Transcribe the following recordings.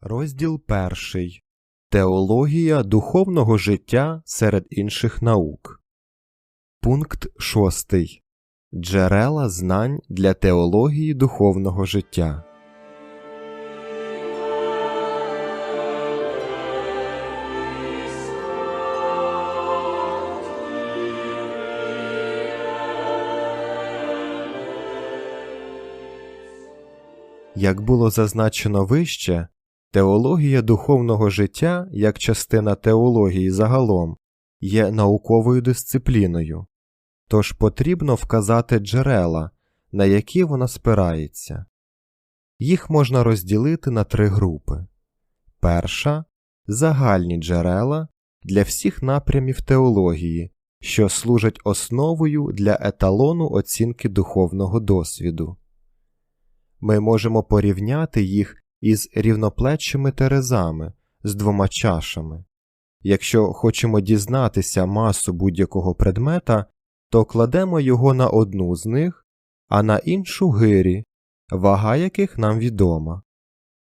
Розділ перший. Теологія духовного життя серед інших наук. Пункт шостий. Джерела знань для теології духовного життя. Як було зазначено вище, теологія духовного життя, як частина теології загалом, є науковою дисципліною, тож потрібно вказати джерела, на які вона спирається. Їх можна розділити на три групи. Перша загальні джерела для всіх напрямів теології, що служать основою для еталону оцінки духовного досвіду. Ми можемо порівняти їх із рівноплечими терезами з двома чашами. Якщо хочемо дізнатися масу будь-якого предмета, то кладемо його на одну з них, а на іншу гирі, вага яких нам відома.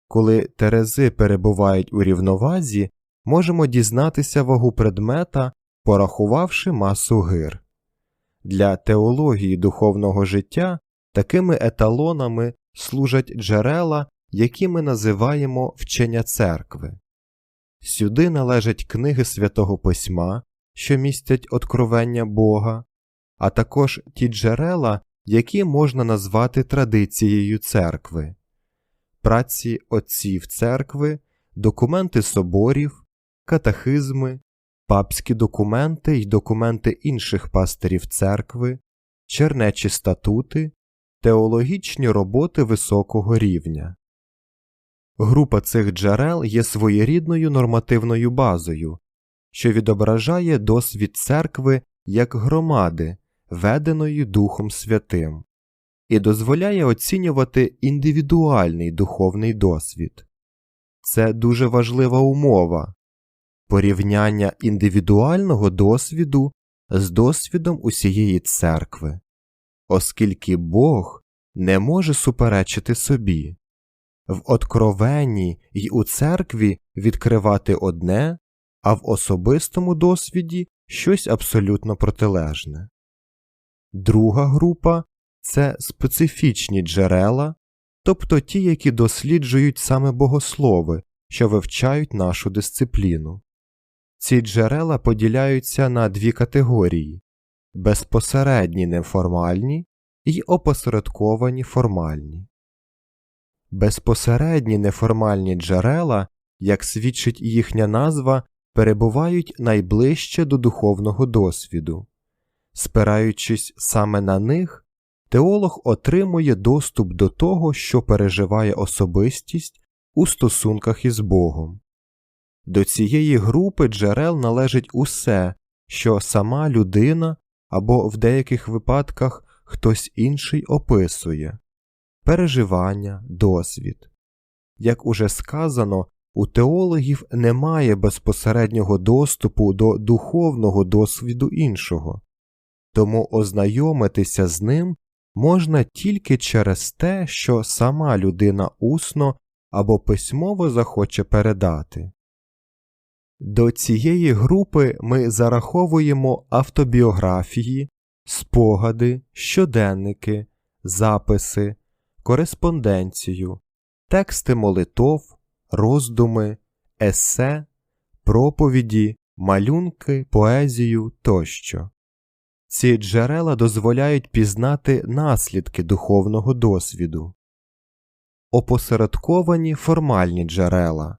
Коли терези перебувають у рівновазі, можемо дізнатися вагу предмета, порахувавши масу гир. Для теології духовного життя такими еталонами служать джерела, які ми називаємо вчення церкви. Сюди належать книги святого письма, що містять откровення Бога, а також ті джерела, які можна назвати традицією церкви, праці отців церкви, документи соборів, катехизми, папські документи й документи інших пастирів церкви, чернечі статути, теологічні роботи високого рівня. Група цих джерел є своєрідною нормативною базою, що відображає досвід церкви як громади, веденої Духом Святим, і дозволяє оцінювати індивідуальний духовний досвід. Це дуже важлива умова порівняння індивідуального досвіду з досвідом усієї церкви, оскільки Бог не може суперечити собі в откровенні й у церкві відкривати одне, а в особистому досвіді щось абсолютно протилежне. Друга група це специфічні джерела, тобто ті, які досліджують саме богослови, що вивчають нашу дисципліну. Ці джерела поділяються на дві категорії безпосередні неформальні і опосередковані формальні. Безпосередні неформальні джерела, як свідчить їхня назва, перебувають найближче до духовного досвіду. Спираючись саме на них, теолог отримує доступ до того, що переживає особистість у стосунках із Богом. До цієї групи джерел належить усе, що сама людина або в деяких випадках хтось інший описує переживання, досвід. Як уже сказано, у теологів немає безпосереднього доступу до духовного досвіду іншого, тому ознайомитися з ним можна тільки через те, що сама людина усно або письмово захоче передати. До цієї групи ми зараховуємо автобіографії, спогади, щоденники, записи, кореспонденцію, тексти молитов, роздуми, есе, проповіді, малюнки, поезію тощо. Ці джерела дозволяють пізнати наслідки духовного досвіду. Опосередковані формальні джерела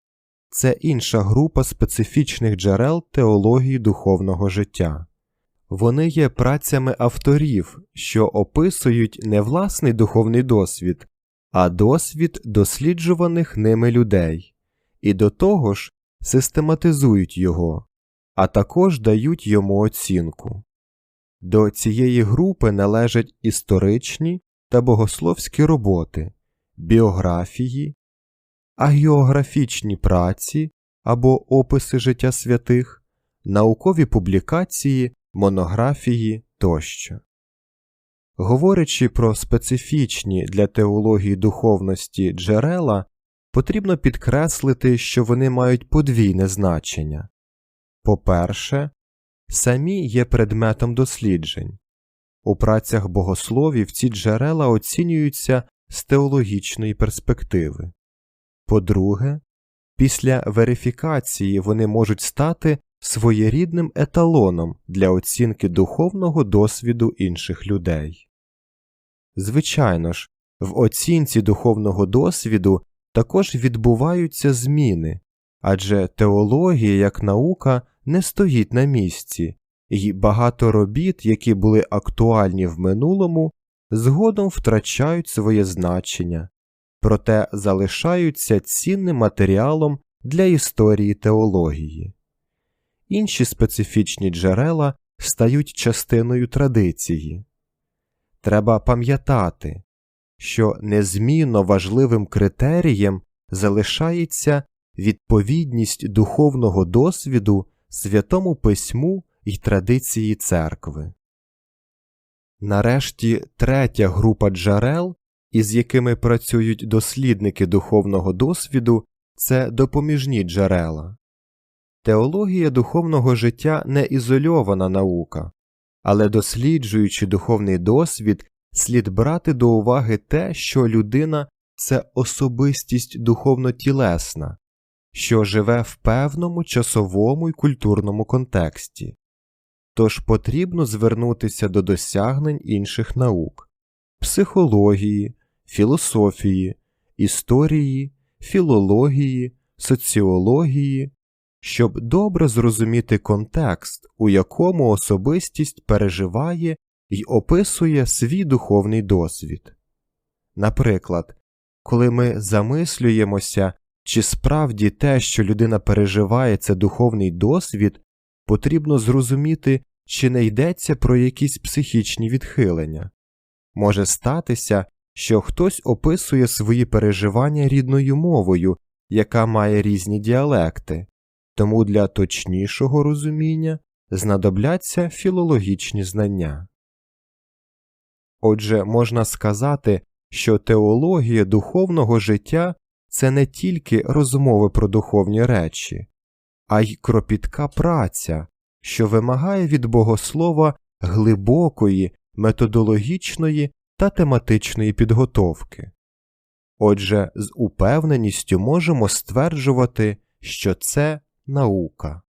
це інша група специфічних джерел теології духовного життя. Вони є працями авторів, що описують не власний духовний досвід, а досвід досліджуваних ними людей, і до того ж систематизують його, а також дають йому оцінку. До цієї групи належать історичні та богословські роботи, біографії, агіографічні праці або описи життя святих, наукові публікації, монографії тощо. Говорячи про специфічні для теології духовності джерела, потрібно підкреслити, що вони мають подвійне значення. По-перше, самі є предметом досліджень. У працях богословів ці джерела оцінюються з теологічної перспективи. По-друге, після верифікації вони можуть стати своєрідним еталоном для оцінки духовного досвіду інших людей. Звичайно ж, в оцінці духовного досвіду також відбуваються зміни, адже теологія як наука не стоїть на місці, і багато робіт, які були актуальні в минулому, згодом втрачають своє значення, проте залишаються цінним матеріалом для історії теології. Інші специфічні джерела стають частиною традиції. Треба пам'ятати, що незмінно важливим критерієм залишається відповідність духовного досвіду святому письму й традиції церкви. Нарешті третя група джерел, із якими працюють дослідники духовного досвіду, це допоміжні джерела. Теологія духовного життя не ізольована наука, але досліджуючи духовний досвід, слід брати до уваги те, що людина це особистість духовно тілесна, що живе в певному часовому й культурному контексті, тож потрібно звернутися до досягнень інших наук психології, філософії, історії, філології, соціології, щоб добре зрозуміти контекст, у якому особистість переживає й описує свій духовний досвід. Наприклад, коли ми замислюємося, чи справді те, що людина переживає, це духовний досвід, потрібно зрозуміти, чи не йдеться про якісь психічні відхилення. Може статися, що хтось описує свої переживання рідною мовою, яка має різні діалекти, тому для точнішого розуміння знадобляться філологічні знання. Отже, можна сказати, що теологія духовного життя це не тільки розмови про духовні речі, а й кропітка праця, що вимагає від богослова глибокої, методологічної та тематичної підготовки. Отже, з упевненістю можемо стверджувати, що це наука.